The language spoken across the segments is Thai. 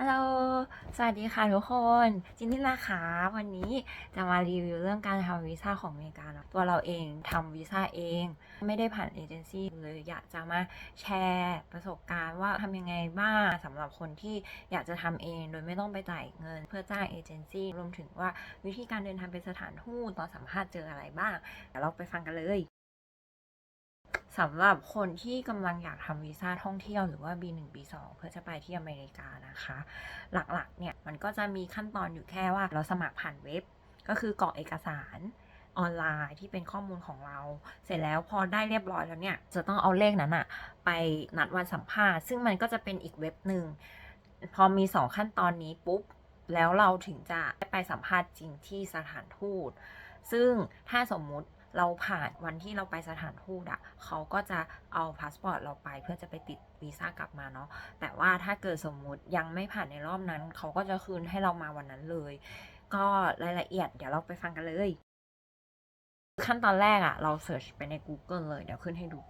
ฮัลโหล สวัสดีค่ะทุกคน จินนี่นะคะวันนี้จะมารีวิวเรื่องการทำวีซ่าของอเมริกาตัวเราเองทำวีซ่าเอง ไม่ได้ผ่านเอเจนซี่เลยอยากจะมาแชร์ประสบการณ์ว่าทำยังไงบ้างสำหรับคนที่อยากจะทำเองโดยไม่ต้องไปจ่ายเงิน เพื่อจ้างเอเจนซี่รวมถึงว่าวิธีการเดินทางไปสถานทูตตอนสัมภาษณ์เจออะไรบ้างเดี๋ยวเราไปฟังกันเลย สำหรับคนที่กำลังอยากทำวีซ่าท่องเที่ยวหรือว่า B1 B2 เพื่อจะไปที่อเมริกานะคะ หลักๆเนี่ยมันก็จะมีขั้นตอนอยู่แค่ว่าเราสมัครผ่านเว็บ ก็คือกรอกเอกสารออนไลน์ที่เป็นข้อมูลของเรา เสร็จแล้วพอได้เรียบร้อยแล้วเนี่ยจะต้องเอาเลขนั้นอะไปนัดวันสัมภาษณ์ ซึ่งมันก็จะเป็นอีกเว็บหนึ่งพอมีสองขั้นตอนนี้ปุ๊บ แล้วเราถึงจะได้ไปสัมภาษณ์จริงที่สถานทูต ซึ่งถ้าสมมุติ เราผ่านวันที่เราไปสถานทูตอะเขาก็จะเอาพาสปอร์ตเราไปเพื่อจะไปติดวีซ่ากลับมาเนาะแต่ว่าถ้าเกิดสมมุติยังไม่ผ่านในรอบนั้น เขาก็จะคืนให้เรามาวันนั้นเลย ก็รายละเอียดเดี๋ยวเราไปฟังกันเลย ขั้นตอนแรกอะเราเสิร์ชไปใน Google เลยเดี๋ยวขึ้นให้ดู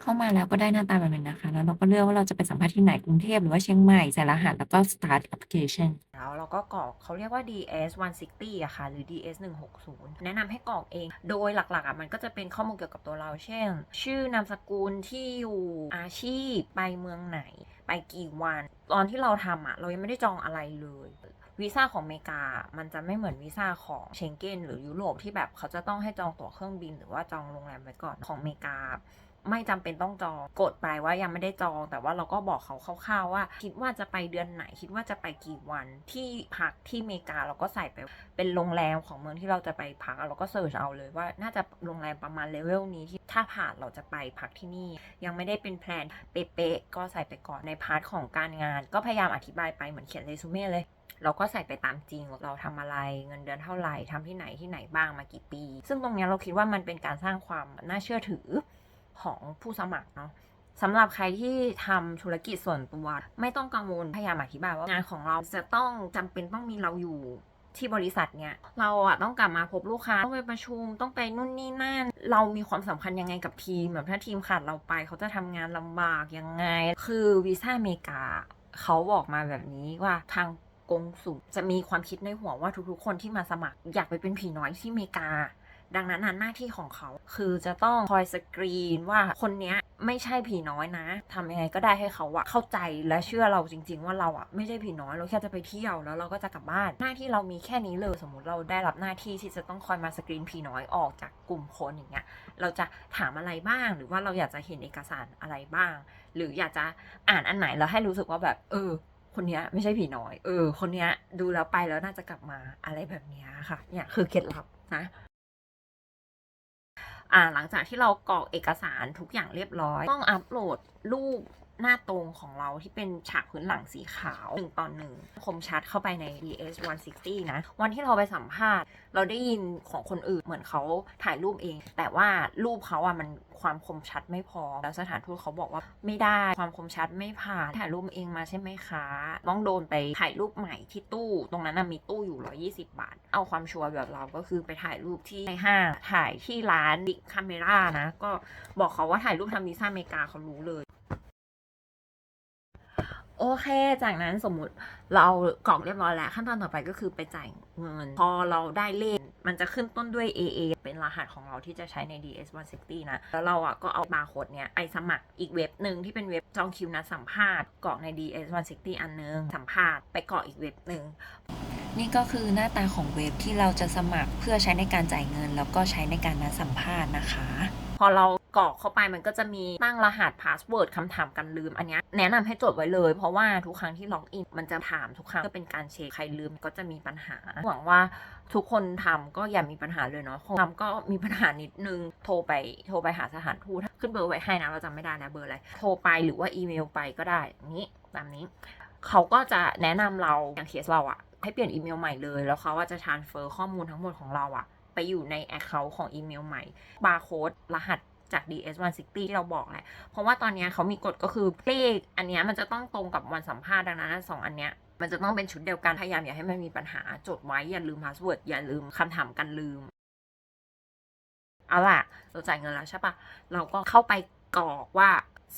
เข้ามาแล้วก็ได้หน้าตาแบบนี้นะคะ แล้วเราก็เลือกว่าเราจะไปสัมภาษณ์ที่ไหนกรุงเทพหรือว่าเชียงใหม่ใส่รหัสแล้วก็ start application แล้วเราก็กรอกเขาเรียกว่า DS 160อะค่ะ หรือ DS 160แนะนำให้กรอกเอง โดยหลักๆอะมันก็จะเป็นข้อมูลเกี่ยวกับตัวเรา เช่น ชื่อนามสกุลที่อยู่อาชีพไปเมืองไหน ไปกี่วัน ตอนที่เราทำอะเรายังไม่ได้จองอะไรเลยวีซ่าของอเมริกา มันจะไม่เหมือนวีซ่าของเชงเก้นหรือยุโรปที่แบบเขาจะต้องให้จองตั๋วเครื่องบิน หรือว่าจองโรงแรมไว้ก่อนของอเมริกา ไม่จำเป็นต้องจอง กดไปว่ายังไม่ได้จอง แต่ว่าเราก็บอกเขาคร่าวๆว่า คิดว่าจะไปเดือนไหน คิดว่าจะไปกี่วันที่พักที่อเมริกาเราก็ใส่ไปเป็นโรงแรมของเมืองที่เราจะไปพักเราก็เสิร์ชเอาเลยว่าน่าจะโรงแรมประมาณเลเวลนี้ที่ถ้าผ่านเราจะไปพักที่นี่ ยังไม่ได้เป็นแพลนเป๊ะๆก็ใส่ไปก่อนในพาร์ทของการงาน ก็พยายามอธิบายไปเหมือนเขียนเรซูเม่เลยเราก็ใส่ไปตามจริง เราทำอะไรเงินเดือนเท่าไหร่ทำที่ไหนที่ไหนบ้างมากี่ปี ซึ่งตรงนี้เราคิดว่ามันเป็นการสร้างความน่าเชื่อถือ ของผู้สมัครเนาะสำหรับใครที่ทำธุรกิจส่วนตัวไม่ต้องกังวลพยายามอธิบายว่างานของเราจะต้องจำเป็นต้องมีเราอยู่ที่บริษัทเนี่ยเราอะต้องกลับมาพบลูกค้าต้องไปประชุมต้องไปนู่นนี่นั่น เรามีความสำคัญยังไงกับทีมแบบถ้าทีมขาดเราไป เขาจะทำงานลำบากยังไง คือวีซ่าอเมริกาเขาบอกมาแบบนี้ว่าทางกงสุลจะมีความคิดในหัวว่าทุกๆคนที่มาสมัคร อยากไปเป็นผีน้อยที่อเมริกา ดังนั้นหน้าที่ของเขาคือจะต้องคอยสกรีนว่าคนเนี้ยไม่ใช่ผีน้อยนะทำยังไงก็ได้ให้เขาอะเข้าใจและเชื่อเราจริง ๆ ว่าเราอะไม่ใช่ผีน้อยเราแค่จะไปเที่ยวแล้วเราก็จะกลับบ้าน หน้าที่เรามีแค่นี้เลยสมมติเราได้รับหน้าที่ที่จะต้องคอยมาสกรีนผีน้อยออกจากกลุ่มคนอย่างเงี้ยเราจะถามอะไรบ้าง หรือว่าเราอยากจะเห็นเอกสารอะไรบ้าง หรืออยากจะอ่านอันไหนแล้วให้รู้สึกว่าแบบ เออคนนี้ไม่ใช่ผีน้อย เออ คนนี้ดูแล้วไปแล้วน่าจะกลับมาอะไรแบบเนี้ยค่ะ เนี่ยคือเคล็ดลับนะ หลังจากที่เรากรอกเอกสารทุกอย่างเรียบร้อย ต้องอัปโหลดรูป หน้าตรงของเราที่เป็นฉากพื้นหลังสีขาวหนึ่งต่อหนึ่งคมชัดเข้าไปใน DS 160 นะ วันที่เราไปสัมภาษณ์ เราได้ยินของคนอื่นเหมือนเขาถ่ายรูปเอง แต่ว่ารูปเขาอะมันความคมชัดไม่พอ แล้วสถานทูตเขาบอกว่าไม่ได้ความคมชัดไม่ผ่านถ่ายรูปเองมาใช่ไหมคะ ต้องโดนไปถ่ายรูปใหม่ที่ตู้ ตรงนั้นนะมีตู้อยู่ 120 บาท เอาความชัวร์แบบเราก็คือไปถ่ายรูปที่ในห้างถ่ายที่ร้านบิ๊กคาเมรานะ ก็บอกเขาว่าถ่ายรูปทำวีซ่าอเมริกาเขารู้เลย โอเค จากนั้นสมมุติเรากรอกเรียบร้อยแล้ว ขั้นตอนต่อไปก็คือไปจ่ายเงิน พอเราได้เลข มันจะขึ้นต้นด้วย AA เป็นรหัสของเราที่จะใช้ใน DS 160 นะ แล้วเราอะก็เอาบาร์โค้ดเนี้ยไปสมัครอีกเว็บหนึ่งที่เป็นเว็บจองคิวนัดสัมภาษณ์กรอกใน DS 160 อันนึง สัมภาษณ์ไปกรอกอีกเว็บหนึ่งนี่ก็คือหน้าตาของเว็บที่เราจะสมัครเพื่อใช้ในการจ่ายเงิน แล้วก็ใช้ในการนัดสัมภาษณ์นะคะ พอเรา กรอกเข้าไปมันก็จะมีตั้งรหัสพาสเวิร์ดคำถามกันลืม อันนี้แนะนำให้จดไว้เลย เพราะว่าทุกครั้งที่ล็อกอินมันจะถามทุกครั้งก็เป็นการเช็คใครลืมก็จะมีปัญหา หวังว่าทุกคนทำก็อย่ามีปัญหาเลยเนาะทำก็มีปัญหานิดนึงโทรไปโทรไปหาสถานทูตขึ้นเบอร์ไว้ให้นะเราจำไม่ได้นะเบอร์อะไรโทรไปหรือว่าอีเมลไปก็ได้นี้ตามนี้ เขาก็จะแนะนำเราอย่างเคสเราอะให้เปลี่ยนอีเมลใหม่เลย แล้วเขาว่าจะ transfer ข้อมูลทั้งหมดของเราอะไปอยู่ใน Account ของอีเมลใหม่บาร์โค้ดรหัส จาก DS 160 ที่เราบอกแหละ เพราะว่าตอนนี้เขามีกฎก็คือเลขอันนี้มันจะต้องตรงกับวันสัมภาษณ์ดังนั้นสองอันเนี้ยมันจะต้องเป็นชุดเดียวกัน พยายามอย่าให้มันมีปัญหาจดไว้อย่าลืมพาสเวิร์ดอย่าลืมคำถามกันลืม เอาล่ะ เราจ่ายเงินแล้วใช่ปะเราก็เข้าไปกรอกว่า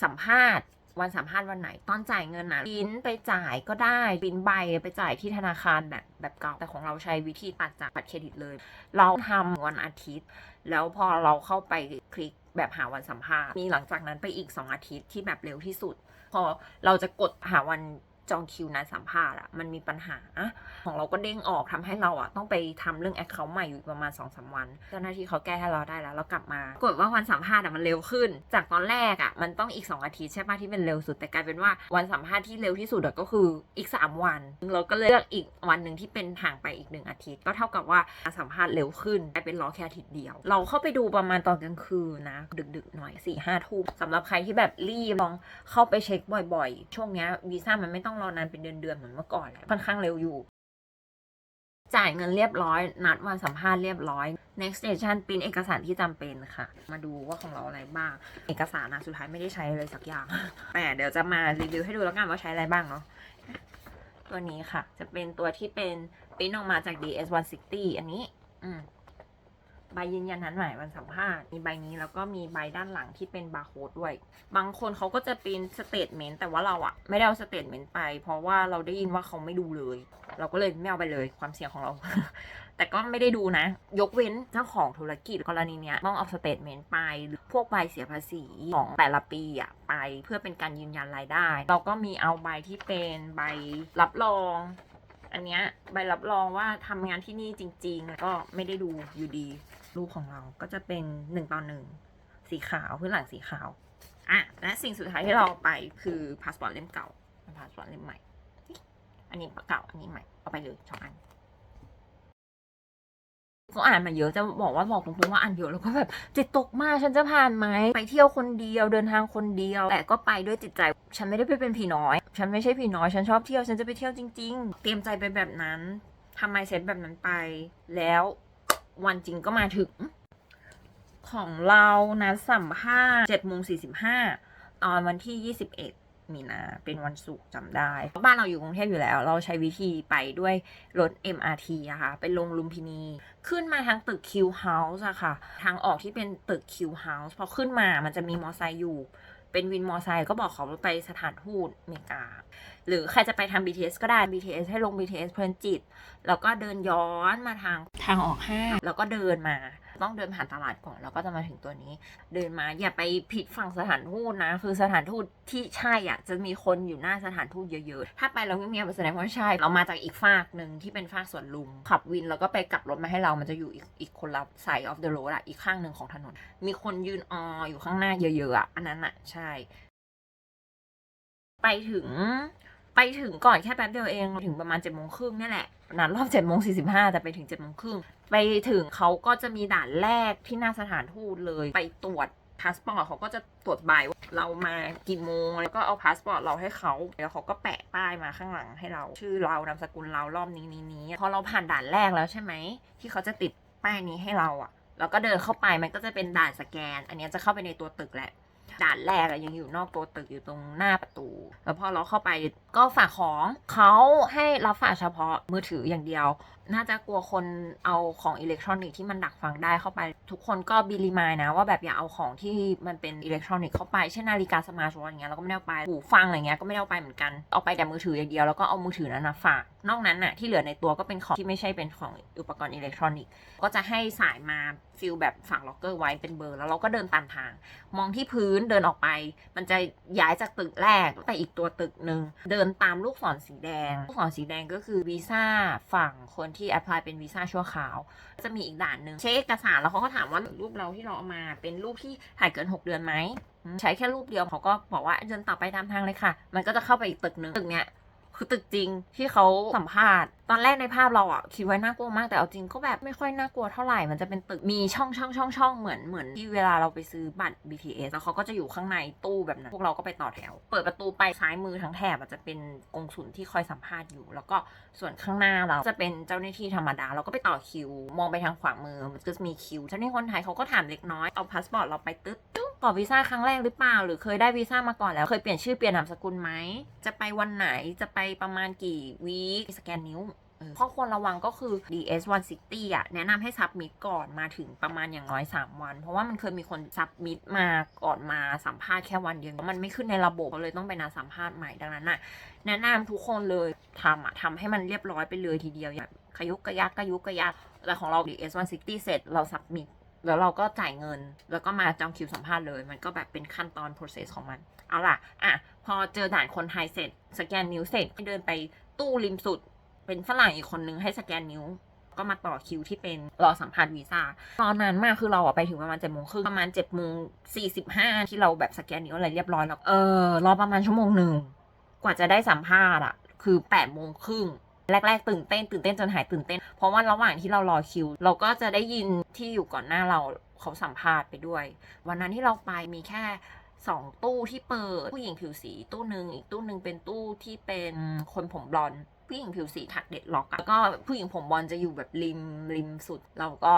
สัมภาษณ์วันสัมภาษณ์วันไหนตอนจ่ายเงินอะปิ้นไปจ่ายก็ได้ปิ้นใบไปจ่ายที่ธนาคารแบบแบบเก่า แต่ของเราใช้วิธีตัดจากบัตรเครดิตเลย เราทำวันอาทิตย์ แล้วพอเราเข้าไปคลิก แบบหาวันสัมภาษณ์มีหลังจากนั้นไปอีก 2 อาทิตย์ที่แบบเร็วที่สุด พอเราจะกดหาวัน จองคิวนัดสัมภาษณ์อะมันมีปัญหา ของเราก็เด้งออกทำให้เราอะต้องไปทำเรื่องแอคเคาท์ใหม่อยู่ประมาณ2อสวัน เจ้าหน้าที่เขาแก้ให้เราได้แล้วเรากลับมากดว่าวันสัมภาษณ์อะมันเร็วขึ้น จากตอนแรกอะมันต้องอีก 2 อาทิตย์ใช่ปะที่เป็นเร็วสุดแต่กลายเป็นว่าวันสัมภาษณ์ที่เร็วที่สุดก็คืออีก 3 วัน เราก็เลือกอีกวันหนึ่งที่เป็นห่างไปอีกหนึ่งอาทิตย์ ก็เท่ากับว่าสัมภาษณ์เร็วขึ้นกลายเป็นรอแค่อาทิตย์เดียว เราเข้าไปดูประมาณตอนกลางคืนนะ ดึกๆหน่อย4ี่ห้าทุ่มสำหรับใครที่แบบรีบลองเข้าไปเช็คบ่อย ๆ ช่วงนี้วีซ่ามันไม่ต้องรอนานเป็นเดือนๆเหมือนเมื่อก่อนแหล้วค่อนข้างเร็วอยู่ จ่ายเงินเรียบร้อย นัดวันสัมภาษณ์เรียบร้อย next station ปริ้นเอกสารที่จำเป็นค่ะ มาดูว่าของเราอะไรบ้าง เอกสารนะสุดท้ายไม่ได้ใช้เลยสักอย่าง แต่เดี๋ยวจะมารีวิวให้ดูแล้วกันว่าใช้อะไรบ้างเนาะตัวนี้ค่ะ จะเป็นตัวที่เป็นปริ้นออกมาจาก DS 160 อันนี้ อืม ใบยืนยันนัดหมายวันสัมภาษณ์มีใบนี้แล้วก็มีใบด้านหลังที่เป็นบาร์โค้ดด้วย บางคนเขาก็จะปริ้นสเตทเมนต์แต่ว่าเราอะไม่ได้เอาสเตทเมนต์ไป เพราะว่าเราได้ยินว่าเขาไม่ดูเลย เราก็เลยไม่เอาไปเลยความเสี่ยงของเรา แต่ก็ไม่ได้ดูนะ ยกเว้นเจ้าของธุรกิจกรณีเนี้ยต้องเอาสเตทเมนต์ไปหรือพวกใบเสียภาษีของแต่ละปีอะไปเพื่อเป็นการยืนยันรายได้ เราก็มีเอาใบที่เป็นใบรับรองอันเนี้ยใบรับรองว่าทำงานที่นี่จริงๆแล้วก็ไม่ได้ดูอยู่ดี รูปของเราก็จะเป็นหนึ่งต่อหนึ่งสีขาวพื้นหลังสีขาวอะและสิ่งสุดท้ายที่เราไปคือพาสปอร์ตเล่มเก่าพาสปอร์ตเล่มใหม่ อันนี้เก่าอันนี้ใหม่เอาไปเลยสองอันก็อ่านมาเยอะจะบอกว่าบอกตรงๆว่าอ่านเยอะแล้วก็แบบจิตตกมากฉันจะผ่านไหมไปเที่ยวคนเดียวเดินทางคนเดียว แต่ก็ไปด้วยจิตใจ ฉันไม่ได้ไปเป็นผีน้อย ฉันไม่ใช่ผีน้อยฉันชอบเที่ยวฉันจะไปเที่ยวจริง ๆ เตรียมใจไปแบบนั้นทำไมเซ็ตแบบนั้นไปแล้ว วันจริงก็มาถึง ของเรานะสัมภาษณ์7โมง45ตอนวันที่21มีนาเป็นวันศุกร์จำได้ บ้านเราอยู่กรุงเทพอยู่แล้ว เราใช้วิธีไปด้วยรถ MRT อะค่ะเป็นลงลุมพินี ขึ้นมาทางตึก Q House อะค่ะ ทางออกที่เป็นตึก Q House พอขึ้นมามันจะมีมอไซค์อยู่ เป็นวินมอไซค์ก็บอกขอไปสถานทูตอเมริกา หรือใครจะไปทาง BTS ก็ได้ BTS ให้ลง BTS เพลินจิต แล้วก็เดินย้อนมาทางทางออกห้าแล้วก็เดินมา ต้องเดินผ่านตลาดก่อนแล้วก็จะมาถึงตัวนี้ เดินมาอย่าไปผิดฝั่งสถานทูตนะ คือสถานทูตที่ใช่อะจะมีคนอยู่หน้าสถานทูตเยอะๆ ถ้าไปแล้วเงียแสดงว่าใช่ เรามาจากอีกฝากหนึ่งที่เป็นฝากสวนลุม ขับวินแล้วก็ไปกลับรถมาให้เรามันจะอยู่อีกอีกคนละ side of the road อะอีกข้างหนึ่งของถนน มีคนยืนอออยู่ข้างหน้าเยอะๆอะอันนั้นอะใช่ ไปถึงไปถึงก่อนแค่แป๊บเดียวเอง ถึงประมาณเจ็ดโมงครึ่งนี่แหละนัดรอบเจ็ดโมงสี่สิบห้าแต่ไปถึงเจ็ดโมงครึ่ง ไปถึงเขาก็จะมีด่านแรกที่หน้าสถานทูตเลยไปตรวจพาสปอร์ตเขาก็จะตรวจใบว่าเรามากี่โมงแล้วก็เอาพาสปอร์ตเราให้เขาแล้วเขาก็แปะป้ายมาข้างหลังให้เรา ชื่อเรานามสกุลเรารอบนี้นี้นี้พอเราผ่านด่านแรกแล้วใช่ไหมที่เขาจะติดป้ายนี้ให้เราอะแล้วก็เดินเข้าไปมันก็จะเป็นด่านสแกน อันนี้จะเข้าไปในตัวตึกแหละด่านแรกอะยังอยู่นอกตัวตึกอยู่ตรงหน้าประตู แล้วพอเราเข้าไปก็ฝากของเขาให้รับฝากเฉพาะมือถืออย่างเดียว น่าจะกลัวคนเอาของอิเล็กทรอนิกส์ที่มันดักฟังได้เข้าไป ทุกคนก็บีรีมายนะ ว่าแบบอย่าเอาของที่มันเป็นอิเล็กทรอนิกส์เข้าไป เช่นนาฬิกาสมาร์ทวอทอย่างเงี้ยเราก็ไม่ได้เอาไปหูฟังอะไรเงี้ยก็ไม่ได้เอาไปเหมือนกันเอาไปแต่มือถืออย่างเดียวแล้วก็เอามือถือนั้นนะฝากนอกนั้นน่ะที่เหลือในตัวก็เป็นของที่ไม่ใช่เป็นของอุปกรณ์อิเล็กทรอนิกส์ก็จะให้สายมาฟิลแบบฝังล็อกเกอร์ไว้เป็นเบอร์ แล้วเราก็เดินตามทาง มองที่พื้นเดินออกไป มันจะย้ายจากตึกแรกไปอีกตัวตึกหนึ่งเดินตามลูกศรสีแดง ลูกศรสีแดงก็คือวีซ่าฝั่งคนทแอพพลายเป็นวีซ่าชั่วคราว จะมีอีกด่านหนึ่งเช็คเอกสารแล้วเขาก็ถามว่ารูปเราที่เราเอามาเป็นรูปที่ถ่ายเกิน 6 เดือนไหมใช้แค่รูปเดียวเขาก็บอกว่าเดินต่อไปตามทางเลยค่ะ มันก็จะเข้าไปอีกตึกหนึ่งตึกเนี้ย คือตึกจริงที่เขาสัมภาษณ์ตอนแรกในภาพเราอะคิดไว้น่ากลัวมากแต่เอาจริงก็แบบไม่ค่อยน่ากลัวเท่าไหร่มันจะเป็นตึกมีช่องช่องช่องช่องเหมือนเหมือนที่เวลาเราไปซื้อบัตร BTS แล้วเขาก็จะอยู่ข้างในตู้แบบนั้น พวกเราก็ไปต่อแถว เปิดประตูไปซ้ายมือทั้งแถบอาจจะเป็นกงสุลที่คอยสัมภาษณ์อยู่ แล้วก็ส่วนข้างหน้าเราจะเป็นเจ้าหน้าที่ธรรมดาเราก็ไปต่อคิว มองไปทางขวามือมันก็จะมีคิวเจ้าหน้าที่คนไทยเขาก็ถามเล็กน้อยเอาพาสปอร์ตเราไปตึ๊ดตึ๊ ดขอวีซ่าครั้งแรกหรือเปล่า หรือเคยได้วีซ่ามาก่อนแล้ว เคยเปลี่ยนชื่อเปลี่ยนนามสกุลไหม จะไปวันไหนจะไปประมาณกี่วีคสแกนนิ้วข้อควรระวังก็คือ DS 160อะ แนะนำให้ซับมิดก่อนมาถึงประมาณอย่างน้อย 3 วัน เพราะว่ามันเคยมีคนซับมิดมาก่อนมาสัมภาษณ์แค่วันเดียวมันไม่ขึ้นในระบบเลยต้องไปนัดสัมภาษณ์ใหม่ดังนั้นน่ะ แนะนำทุกคนเลยทำอะทำให้มันเรียบร้อยไปเลยทีเดียวอย่าขยุกกระยักกระยุกกระยักแต่ของเรา DS 160เสร็จเราสับมิด แล้วเราก็จ่ายเงิน แล้วก็มาจองคิวสัมภาษณ์เลย มันก็แบบเป็นขั้นตอน process ของมัน เอาล่ะ อะ พอเจอด่านคนไทยเสร็จ สแกนนิ้วเสร็จเดินไปตู้ริมสุด เป็นฝรั่งอีกคนนึงให้สแกนนิ้ว ก็มาต่อคิวที่เป็นรอสัมภาษณ์วีซ่า ตอนนั้นมากคือเราอะไปถึงประมาณเจ็ดโมงครึ่งประมาณเจ็ดโมงสี่สิบห้าที่เราแบบสแกนนิ้วอะไรเรียบร้อยแล้ว เออ รอประมาณชั่วโมงหนึ่ง กว่าจะได้สัมภาษณ์อะคือแปดโมงครึ่ง แรก ๆ ตื่นเต้น ตื่นเต้นจนหายตื่นเต้น เพราะว่าระหว่างที่เรารอคิว เราก็จะได้ยินที่อยู่ก่อนหน้าเราเขาสัมภาษณ์ไปด้วย วันนั้นที่เราไปมีแค่สองตู้ที่เปิดผู้หญิงผิวสีตู้หนึ่งอีกตู้หนึ่งเป็นตู้ที่เป็นคนผมบลอนด ผู้หญิงผิวสีถักเด็ดล็อกอะแล้วก็ผู้หญิงผมบอนด์จะอยู่แบบริมริมสุด เราก็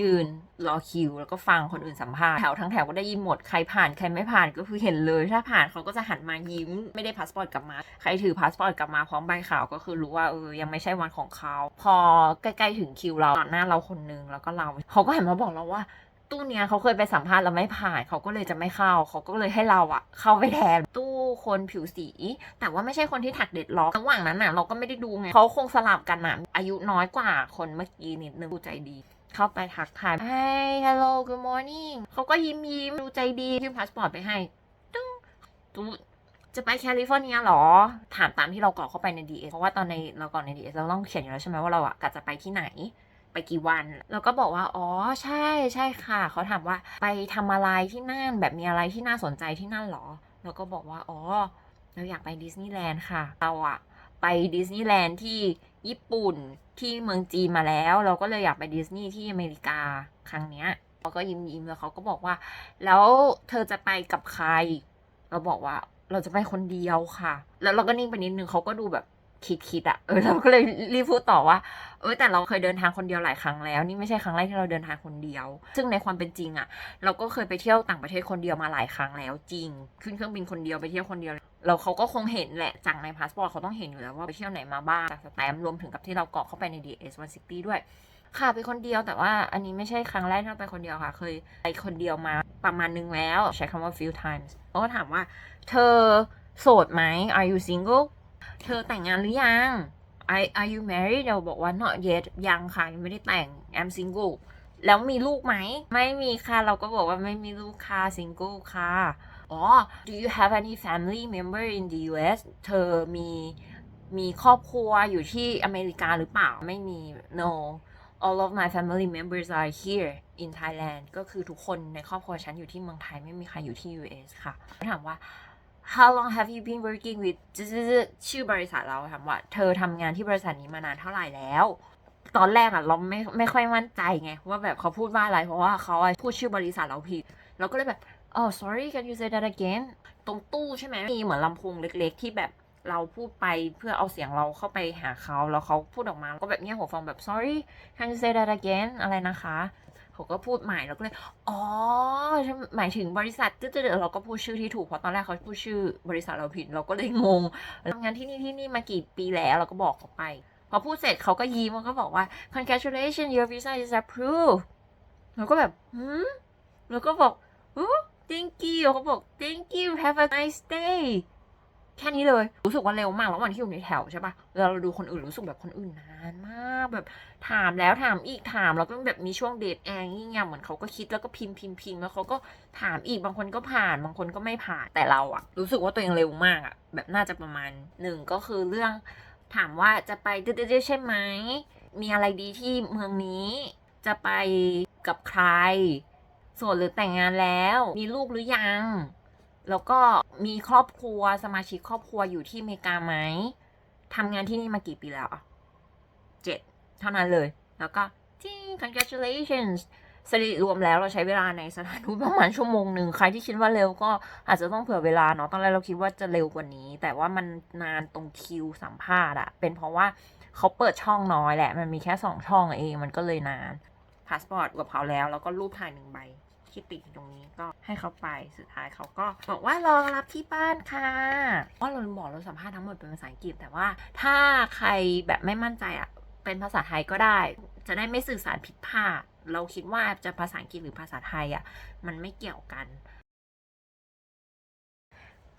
ยืนรอคิว แล้วก็ฟังคนอื่นสัมภาษณ์แถวทั้งแถวก็ได้ยินหมดใครผ่านใครไม่ผ่านก็คือเห็นเลยถ้าผ่านเขาก็จะหันมายิ้มไม่ได้พาสปอร์ตกลับมา ใครถือพาสปอร์ตกลับมาพร้อมใบขาวก็คือรู้ว่าเออยังไม่ใช่วันของเขา พอใกล้ๆถึงคิวเราก่อนหน้าเราคนนึงแล้วก็เราเขาก็หันมาบอกเราว่า ตู้เนี้ยเขาเคยไปสัมภาษณ์แล้วไม่ผ่านเขาก็เลยจะไม่เข้า เขาก็เลยให้เราอะเข้าไปแทนตู้คนผิวสี แต่ว่าไม่ใช่คนที่ถักเด็ดล็อกระหว่างนั้นอะเราก็ไม่ได้ดูไงเขาคงสลับกันอะอายุน้อยกว่าคนเมื่อกี้นิดนึงดูใจดี เข้าไปทักทาย Hi hello good morning เขาก็ยิ้มยิ้มดูใจดียื่นพาสปอร์ตไปให้ตึ้งตูดจะไปแคลิฟอร์เนียเหรอ ถามตามที่เรากรอกเข้าไปใน DS เพราะว่าตอนในเรากรอกใน DS เราต้องเขียนอยู่แล้วใช่ไหมว่าเราอะกะจะไปที่ไหน ไปกี่วัน แล้วก็บอกว่า อ๋อ ใช่ใช่ค่ะ เขาถามว่าไปทำอะไรที่นั่น แบบมีอะไรที่น่าสนใจที่นั่นหรอ แล้วก็บอกว่า อ๋อ เราอยากไปดิสนีย์แลนด์ค่ะ เราอะไปดิสนีย์แลนด์ที่ญี่ปุ่นที่เมืองจีนมาแล้ว เราก็เลยอยากไปดิสนีย์ที่อเมริกาครั้งเนี้ยเขาก็ยิ้มยิ้มๆแล้วเขาก็บอกว่า แล้วเธอจะไปกับใคร เราบอกว่าเราจะไปคนเดียวค่ะ แล้วเราก็นิ่งไปนิดนึงเขาก็ดูแบบ คิดคิดๆอะเออเราก็เลยรีบพูดต่อว่า เออแต่เราเคยเดินทางคนเดียวหลายครั้งแล้ว นี่ไม่ใช่ครั้งแรกที่เราเดินทางคนเดียว ซึ่งในความเป็นจริงอะเราก็เคยไปเที่ยวต่างประเทศคนเดียวมาหลายครั้งแล้วจริง ขึ้นเครื่องบินคนเดียวไปเที่ยวคนเดียวเราเขาก็คงเห็นแหละจากในพาสปอร์ตเขาต้องเห็นอยู่แล้วว่าไปเที่ยวไหนมาบ้างจากสแตมรวมถึงกับที่เรากรอกเข้าไปใน DS 160ด้วย ค่ะไปคนเดียวแต่ว่าอันนี้ไม่ใช่ครั้งแรกที่เราไปคนเดียวค่ะ เคยไปคนเดียวมาประมาณนึงแล้ว ใช้คำว่า few times เขาก็ถามว่า เธอโสดไหม are you single เธอแต่งงานหรือยัง are are you married เราบอกว่า not yet ยังค่ะยังไม่ได้แต่ง I'm single แล้วมีลูกไหม ไม่มีค่ะ เราก็บอกว่าไม่มีลูกค่ะ single ค่ะ อ๋อ do you have any family member in the US เธอมีมีครอบครัวอยู่ที่อเมริกาหรือเปล่า ไม่มี no all of my family members are here in Thailand ก็คือทุกคนในครอบครัวฉันอยู่ที่เมืองไทย ไม่มีใครอยู่ที่ US ค่ะ ถามว่า how long have you been working with ชื่อบริษัทเราถามว่า เธอทำงานที่บริษัทนี้มานานเท่าไหร่แล้ว ตอนแรกอะเราไม่ไม่ค่อยมั่นใจไง ว่าแบบเขาพูดว่าอะไร เพราะว่าเขาอะพูดชื่อบริษัทเราผิด เราก็เลยแบบ oh sorry can you say that again ตรงตู้ใช่ไหมมีเหมือนลำโพงเล็กๆ ที่แบบเราพูดไปเพื่อเอาเสียงเราเข้าไปหาเขาแล้วเขาพูดออกมาก็แบบเนี้ยหัวฟังแบบ sorry can you say that again อะไรนะคะ เขาก็พูดใหม่เราก็เลย อ๋อ หมายถึงบริษัทตึ๊ดๆเราก็พูดชื่อที่ถูกเพราะตอนแรกเขาพูดชื่อบริษัทเราผิดเราก็เลยงงทำงานที่นี่ที่นี่มากี่ปีแล้วเราก็บอกเขาไป พอพูดเสร็จเขาก็ยิ้มแล้วก็บอกว่า congratulations your visa is approved เราก็แบบหืมแล้วก็บอก thank you เขาบอก thank you have a nice day แค่นี้เลย รู้สึกว่าเร็วมากแล้ววันที่อยู่ในแถวใช่ปะเวลาเราดูคนอื่นรู้สึกแบบคนอื่นนานมากแบบถามแล้วถามอีกถามแล้วก็แบบมีช่วงเดทแองยิ่งยเหมือนเขาก็คิดแล้วก็พิมพ์พิมพ์พิมพ์แล้วเขาก็ถามอีกบางคนก็ผ่านบางคนก็ไม่ผ่านแต่เราอะรู้สึกว่าตัวเองเร็วมากอะแบบน่าจะประมาณหนึ่งก็คือเรื่อง ถามว่าจะไปดื้อใช่ไหมมีอะไรดีที่เมืองนี้จะไปกับใครโสดหรือแต่งงานแล้ว มีลูกหรือยัง แล้วก็ มีครอบครัวสมาชิกครอบครัวอยู่ที่อเมริกาไหมทำงานที่นี่มากี่ปีแล้วอะเจ็ดเท่านั้นเลย แล้วก็จริง congratulations สริรวมแล้วเราใช้เวลาในสถานทูตประมาณชั่วโมงหนึ่งใครที่คิดว่าเร็วก็อาจจะต้องเผื่อเวลาเนาะตอนแรกเราคิดว่าจะเร็วกว่านี้ แต่ว่ามันนานตรงคิวสัมภาษณ์อะเป็นเพราะว่าเขาเปิดช่องน้อยแหละ มันมีแค่สองช่องเองมันก็เลยนานพาสปอร์ตกับเขาแล้ว แล้วก็รูปถ่ายหนึ่งใบ ที่ติดตรงนี้ก็ให้เขาไปสุดท้ายเขาก็บอกว่ารอรับที่บ้านค่ะว่าเราบอกเราสัมภาษณ์ทั้งหมดเป็นภาษาอังกฤษ แต่ว่าถ้าใครแบบไม่มั่นใจอะเป็นภาษาไทยก็ได้ จะได้ไม่สื่อสารผิดพลาด เราคิดว่าจะภาษาอังกฤษหรือภาษาไทยอะมันไม่เกี่ยวกัน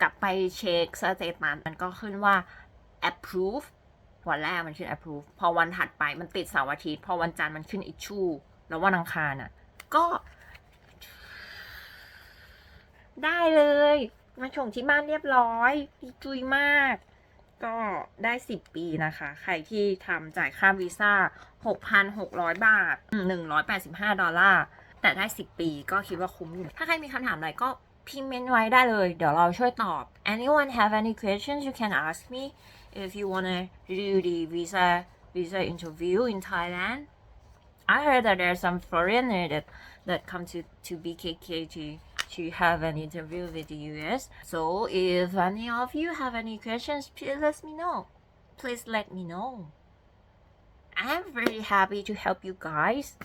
กลับไปเช็คสเตตัสมันก็ขึ้นว่า approve วันแรกมันขึ้น approve พอวันถัดไปมันติดเสาร์อาทิตย์ พอวันจันทร์มันขึ้น issue แล้ววันอังคารอะ ก็ ได้เลย มาส่งที่บ้านเรียบร้อยดีจุยมาก ก็ได้ 10 ปีนะคะ ใครที่ทำจ่ายค่าวีซ่า 6,600 บาท 185 ดอลลาร์ แต่ได้ 10 ปีก็คิดว่าคุ้มอยู่ ถ้าใครมีคำถามอะไรก็พิมพ์เมนไว้ได้เลย เดี๋ยวเราช่วยตอบ anyone have any questions you can ask me if you wanna do the visa visa interview in Thailand I heard that there's some foreigner that that come to to BKK to have an interview with the US. So if any of you have any questions, please let me know. Please let me know. I'm very happy to help you guys.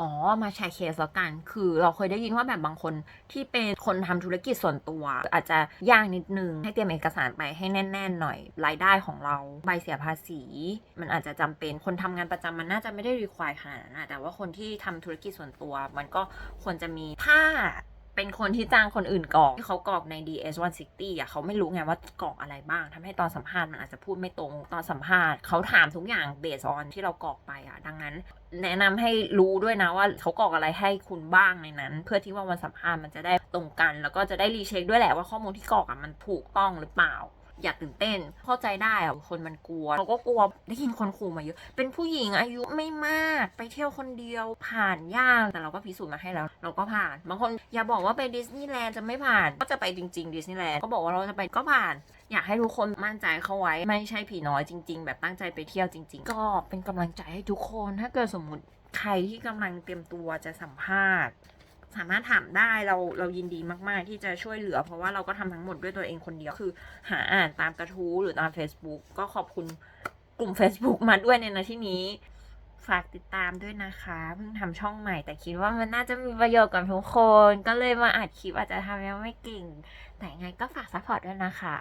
อ๋อ มาแชร์เคสแล้วกัน คือเราเคยได้ยินว่าแบบบางคนที่เป็นคนทำธุรกิจส่วนตัว อาจจะยากนิดนึง ให้เตรียมเอกสารไปให้แน่น ๆ หน่อย รายได้ของเรา ใบเสียภาษี มันอาจจะจำเป็น คนทำงานประจำมันน่าจะไม่ได้รีควายขนาดนั้นแต่ว่าคนที่ทำธุรกิจส่วนตัว มันก็ควรจะมีถ้า เป็นคนที่จ้างคนอื่นกรอกที่เขากรอกใน DS 160 อะเขาไม่รู้ไงว่ากรอกอะไรบ้างทำให้ตอนสัมภาษณ์มันอาจจะพูดไม่ตรงตอนสัมภาษณ์เขาถามทุกอย่างเบสออนที่เรากรอกไปอะ ดังนั้น แนะนำให้รู้ด้วยนะว่าเขากรอกอะไรให้คุณบ้างในนั้น เพื่อที่ว่าวันสัมภาษณ์มันจะได้ตรงกัน แล้วก็จะได้รีเช็คด้วยแหละว่าข้อมูลที่กรอกอะมันถูกต้องหรือเปล่า อย่าตื่นเต้น เข้าใจได้อะคนมันกลัว เราก็กลัวได้ยินคนขู่มาเยอะ เป็นผู้หญิงอายุไม่มากไปเที่ยวคนเดียวผ่านยากแต่เราก็พิสูจน์มาให้แล้ว เราก็ผ่านบางคนอย่าบอกว่าไปดิสนีย์แลนด์จะไม่ผ่านก็จะไปจริงๆดิสนีย์แลนด์ก็บอกว่าเราจะไปก็ผ่าน อยากให้ทุกคนมั่นใจเข้าไว้ ไม่ใช่ผีน้อยจริง ๆ แบบตั้งใจไปเที่ยวจริง ๆ ก็เป็นกำลังใจให้ทุกคนถ้าเกิดสมมติใครที่กำลังเตรียมตัวจะสัมภาษณ์ สามารถถามได้เราเรายินดีมาก ๆ ที่จะช่วยเหลือ เพราะว่าเราก็ทำทั้งหมดด้วยตัวเองคนเดียวคือ หาอ่านตามกระทู้หรือตาม Facebook ก็ขอบคุณกลุ่ม Facebook มาด้วยในนาที่นี้ฝากติดตามด้วยนะคะ เพิ่งทำช่องใหม่แต่คิดว่ามันน่าจะมีประโยชน์กับทุกคน ก็เลยมาอัดคลิปอาจจะทำยังไม่เก่ง แต่ยังไงก็ฝากซัพพอร์ตด้วยนะคะ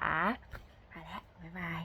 ไปแล้วบ๊ายบาย